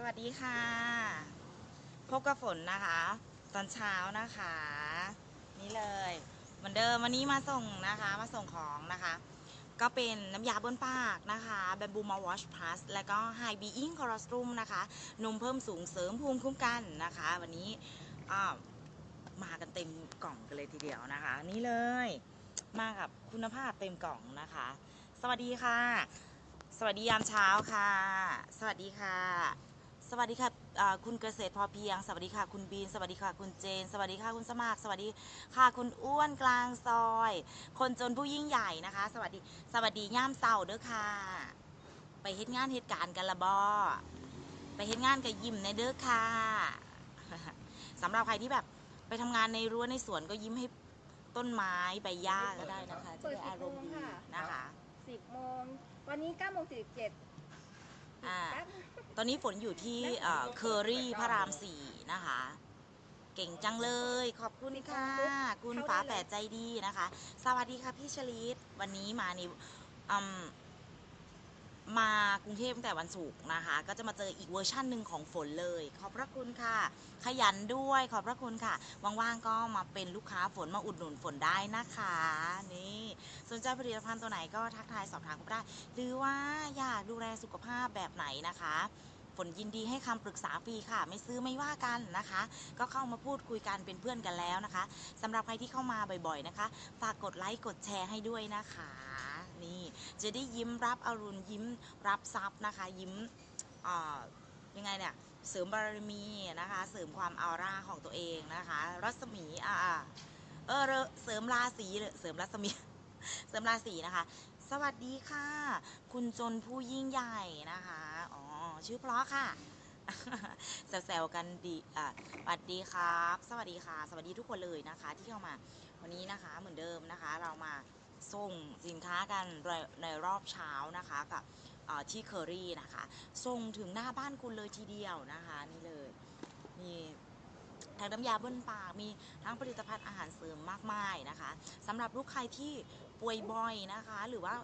สวัสดีค่ะ พบกับฝนนะคะ ตอนเช้านะคะ นี่เลยเหมือนเดิมวันนี้มาส่งนะคะ มาส่งของนะคะ ก็เป็นน้ำยาบนปากนะคะแบมบูมาวอชพลัสแล้วก็ไฮบีอิงคอรัสตรุมนะคะนมเพิ่มสูงเสริมภูมิคุ้มกันนะคะ วันนี้มากันเต็มกล่องกันเลยทีเดียวนะคะ นี่เลย มากับคุณภาพเต็มกล่องนะคะ สวัสดีค่ะสวัสดียามเช้าค่ะ สวัสดีค่ะ สวัสดีค่ะคุณเกษตรพอเพียง สวัสดีค่ะ คุณบีน สวัสดีค่ะ คุณเจน สวัสดีค่ะ คุณสมากสวัสดีค่ะ คุณอ้วนกลางซอย คนจนผู้ยิ่งใหญ่นะคะ สวัสดี สวัสดีย่ามเสาเด้อค่ะ ไปเฮ็ดงานเหตุการณ์กันละบอไปเฮ็ดงานกับยิ้มในเด้อค่ะสำหรับใครที่แบบไปทำงานในรั้วในสวนก็ยิ้มให้ต้นไม้ใบหญ้าก็ได้นะคะจะได้อารมณ์ดีนะคะสิบโมง วันนี้เก้าโมงสี่สิบเจ็ด อ่าแป๊บตอนนี้ฝนอยู่ที่เคอรี่พระรามสี่นะคะ เก่งจังเลย ขอบคุณค่ะ คุณฝาแฝดใจดีนะคะ สวัสดีค่ะพี่ชลิตวันนี้มาในอื มากรุงเทพตั้งแต่วันศุกร์นะคะ ก็จะมาเจออีกเวอร์ชั่นหนึ่งของฝนเลย ขอบพระคุณค่ะ ขยันด้วยขอบพระคุณค่ะว่างๆก็มาเป็นลูกค้าฝนมาอุดหนุนฝนได้นะคะ นี่สนใจผลิตภัณฑ์ตัวไหนก็ทักทายสอบถามกันได้ หรือว่าอยากดูแลสุขภาพแบบไหนนะคะฝนยินดีให้คำปรึกษาฟรีค่ะ ไม่ซื้อไม่ว่ากันนะคะ ก็เข้ามาพูดคุยกันเป็นเพื่อนกันแล้วนะคะสำหรับใครที่เข้ามาบ่อยๆนะคะ ฝากกดไลค์กดแชร์ให้ด้วยนะคะ นี่ จะได้ยิ้มรับอรุณยิ้มรับทรัพย์นะคะ ยิ้มยังไงเนี่ยเสริมบารมีนะคะ เสริมความออร่าของตัวเองนะคะ รัศมีอ่าเออเสริมราศีเสริมรัศมี เสริมราศีนะคะ สวัสดีค่ะ คุณจนผู้ยิ่งใหญ่นะคะอ๋อชื่อเพราะค่ะแซวๆกันดีอะสวัสดีครับ สวัสดีค่ะ สวัสดีทุกคนเลยนะคะ ที่เข้ามาวันนี้นะคะเหมือนเดิมนะคะ เรามา ส่งสินค้ากันในรอบเช้านะคะกับที่เคอรี่นะคะส่งถึงหน้าบ้านคุณเลยทีเดียวนะคะ นี่เลยมีทั้งน้ำยาบิ้ลปากมีทั้งผลิตภัณฑ์อาหารเสริมมากมายนะคะสำหรับลูกใครที่ป่วยบ่อยนะคะ หรือว่า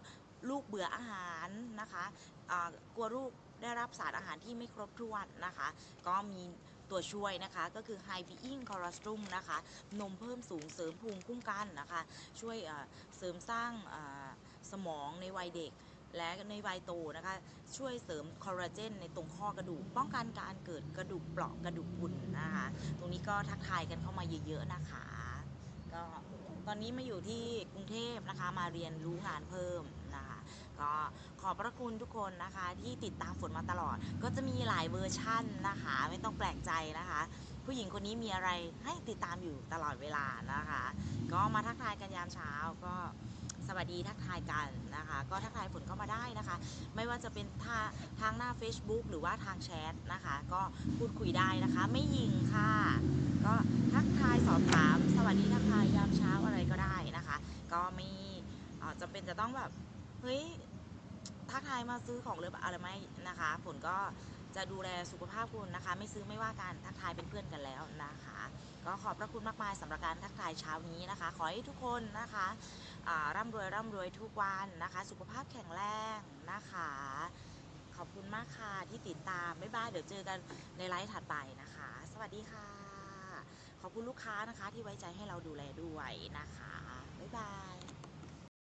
ลูกเบื่ออาหารนะคะอ่ากลัวลูกได้รับสารอาหารที่ไม่ครบถ้วนนะคะ ก็มี ตัวช่วยนะคะก็คือ High Being Colostrum นะคะ นมเพิ่มสูงเสริมภูมิคุ้มกันนะคะ ช่วยเสริมสร้างสมองในวัยเด็กและในวัยโตนะคะ ช่วยเสริมคอลลาเจนในตรงข้อกระดูก ป้องกันการเกิดกระดูกเปราะกระดูกพุนนะคะ ตรงนี้ก็ทักทายกันเข้ามาเยอะๆนะคะ ก็ตอนนี้มาอยู่ที่กรุงเทพนะคะ มาเรียนรู้งานเพิ่มนะคะ ก็ ขอบพระคุณทุกคนนะคะ ที่ติดตามฝนมาตลอด ก็จะมีหลายเวอร์ชั่นนะคะ ไม่ต้องแปลกใจนะคะ ผู้หญิงคนนี้มีอะไรให้ติดตามอยู่ตลอดเวลานะคะ ก็มาทักทายกันยามเช้าก็สวัสดีทักทายกันนะคะ ก็ทักทายฝนเข้ามาได้นะคะ ไม่ว่าจะเป็นทาทางหน้า Facebook หรือว่าทางแชทนะคะ ก็พูดคุยได้นะคะ ไม่ยิงค่ะ ก็ทักทายสอบถาม สวัสดีทักทายยามเช้าอะไรก็ได้นะคะ ก็ไม่จำเป็นจะต้องแบบเฮ้ย ทักทายมาซื้อของหรืออะไรไหมนะคะ ผลก็จะดูแลสุขภาพคุณนะคะ ไม่ซื้อไม่ว่ากันทักทายเป็นเพื่อนกันแล้วนะคะ ก็ขอบพระคุณมากมายสำหรับการทักทายเช้านี้นะคะ ขอให้ทุกคนนะคะอ่าร่ำรวยร่ำรวยทุกวันนะคะ สุขภาพแข็งแรงนะคะ ขอบคุณมากค่ะที่ติดตามบ๊ายบายเดี๋ยวเจอกันในไลฟ์ถัดไปนะคะ สวัสดีค่ะ ขอบคุณลูกค้านะคะที่ไว้ใจให้เราดูแลด้วยนะคะบ๊ายบาย